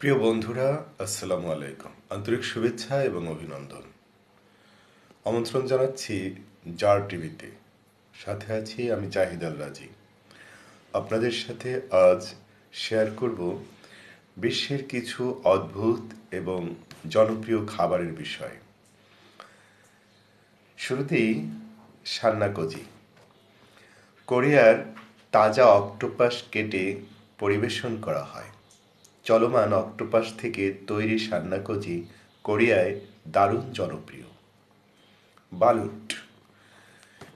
প্রিয় বন্ধুরা, আসসালামু আলাইকুম। আন্তরিক শুভেচ্ছা এবং অভিনন্দন। আমন্ত্রণ জানাচ্ছি জার টিভিতে। সাথে আছি আমি জাহিদ আল রাজি। আপনাদের সাথে আজ শেয়ার করব বিশ্বের কিছু অদ্ভুত এবং জনপ্রিয় খাবারের বিষয়। শুরুতেই সান্নাকজি। কোরিয়ার তাজা অক্টোপাস কেটে পরিবেশন করা হয়। চলমান অক্টোপাস থেকে তৈরি সান্নাকজি কোরিয়ায় দারুণ জনপ্রিয়। বালুট।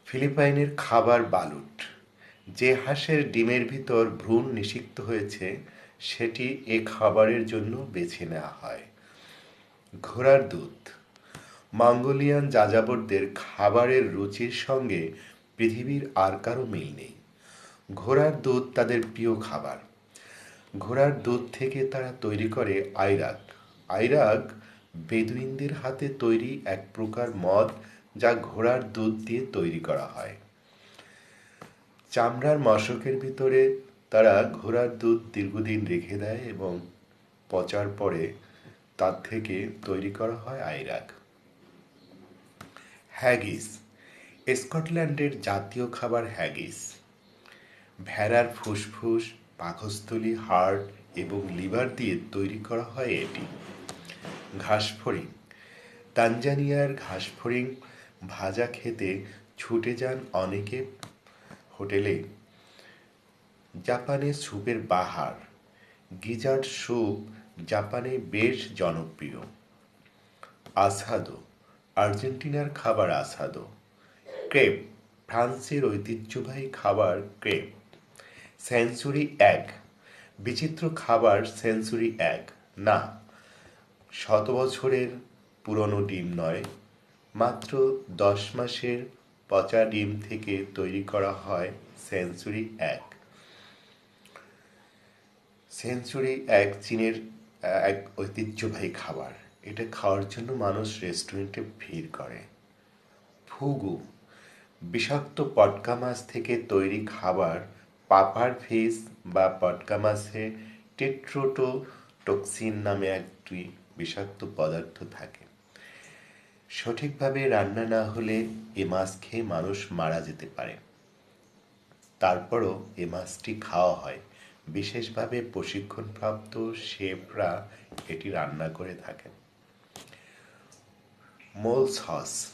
ফিলিপাইনের খাবার বালুট। যে হাঁসের ডিমের ভিতর ভ্রূণ নিষিক্ত হয়েছে, সেটি এ খাবারের জন্য বেছে নেওয়া হয়। ঘোড়ার দুধ। মঙ্গোলিয়ান যাযাবরদের খাবারের রুচির সঙ্গে পৃথিবীর আর কারও মিল নেই। ঘোড়ার দুধ তাদের প্রিয় খাবার। ঘোড়ার দুধ থেকে তারা তৈরি করে আইরাক। আইরাক বেদুইনদের হাতে তৈরি এক প্রকার মদ যা ঘোড়ার দুধ দিয়ে তৈরি করা হয়। চামড়ার মশকের ভিতরে তারা ঘোড়ার দুধ দীর্ঘদিন রেখে দেয় এবং পচার পরে তার থেকে তৈরি করা হয় আইরাক। হ্যাগিস, স্কটল্যান্ডের জাতীয় খাবার হ্যাগিস। ভেড়ার ফুসফুস পাকস্থলী হার্ট এবং লিভার দিয়ে তৈরি করা হয় এটি। ঘাসফড়িং। তানজানিয়ার ঘাসফড়িং ভাজা খেতে ছুটে যান অনেকে হোটেলে। জাপানে স্যুপের বাহার। গিজার্ড স্যুপ জাপানে বেশ জনপ্রিয়। আসাদো। আর্জেন্টিনার খাবার আসাদো। ক্রেপ, ফ্রান্সের ঐতিহ্যবাহী খাবার ক্রেপ। সেঞ্চুরি এক। বিচিত্র খাবার সেঞ্চুরি এক। না, শত বছরের পুরনো ডিম নয়, মাত্র দশ মাসের পচা ডিম থেকে তৈরি করা হয় সেঞ্চুরি এক। সেঞ্চুরি এক চীনের এক ঐতিহ্যবাহী খাবার। এটা খাওয়ার জন্য মানুষ রেস্টুরেন্টে ভিড় করে। ফুগু, বিষাক্ত পটকা মাছ থেকে তৈরি খাবার পাপার ফিস বা পটকা মাছে টেট্রোটোটক্সিন নামে একটি বিষাক্ত পদার্থ থাকে। সঠিকভাবে রান্না না হলে এ মাছ খেয়ে মানুষ মারা যেতে পারে। তারপরও এ মাছটি খাওয়া হয়। বিশেষভাবে প্রশিক্ষণপ্রাপ্ত শেফরা এটি রান্না করে থাকেন। মোল সস।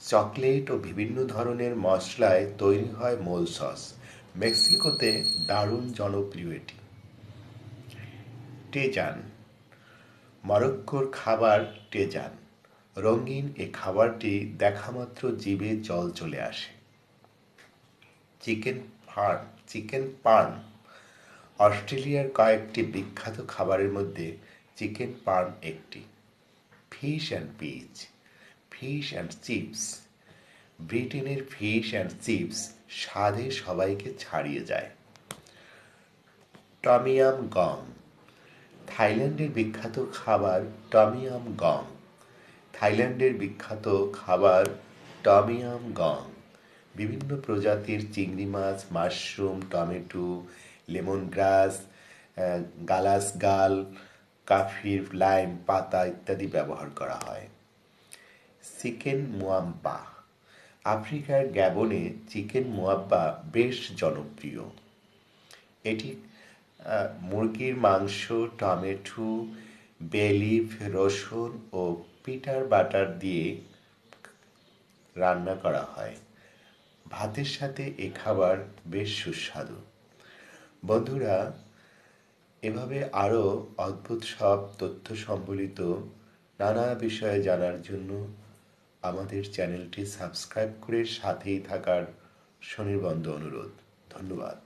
চকলেট ও বিভিন্ন ধরনের মশলায় তৈরি হয় মোল সস। মেক্সিকোতে দারুণ জনপ্রিয় এটি। টেজান, মরক্কোর খাবার টেজান। রঙিন এ খাবারটি দেখামাত্র জীবে জল চলে আসে। চিকেন ফার্ম চিকেন পার্ন অস্ট্রেলিয়ার কয়েকটি বিখ্যাত খাবারের মধ্যে চিকেন পার্ন একটি। Fish and pitch, fish and chips. ব্রিটেনের ফিশ অ্যান্ড চিপস স্বাদে সবাইকে ছাড়িয়ে যায়। টমিয়াম গং থাইল্যান্ডের বিখ্যাত খাবার টমিয়াম গং থাইল্যান্ডের বিখ্যাত খাবার টমিয়াম গং বিভিন্ন প্রজাতির চিংড়ি মাছ, মাশরুম, টমেটো লেমন গ্রাস গালাস গাল কাফির, লাইম, পাতা ইত্যাদি ব্যবহার করা হয়। চিকেন মুয়াম্পা আফ্রিকার গ্যাবনে চিকেন মুয়াব্বা বেশ জনপ্রিয়। এটি মুরগির মাংস, টমেটো বেলিফ রসুন ও পিটার বাটার দিয়ে রান্না করা হয়। ভাতের সাথে এ খাবার বেশ সুস্বাদু। বন্ধুরা, এভাবে আরও অদ্ভুত সব তথ্য সম্বলিত নানা বিষয়ে জানার জন্য আমাদের চ্যানেলটি সাবস্ক্রাইব করে সাথেই থাকার স্বনির্বন্ধ অনুরোধ। ধন্যবাদ।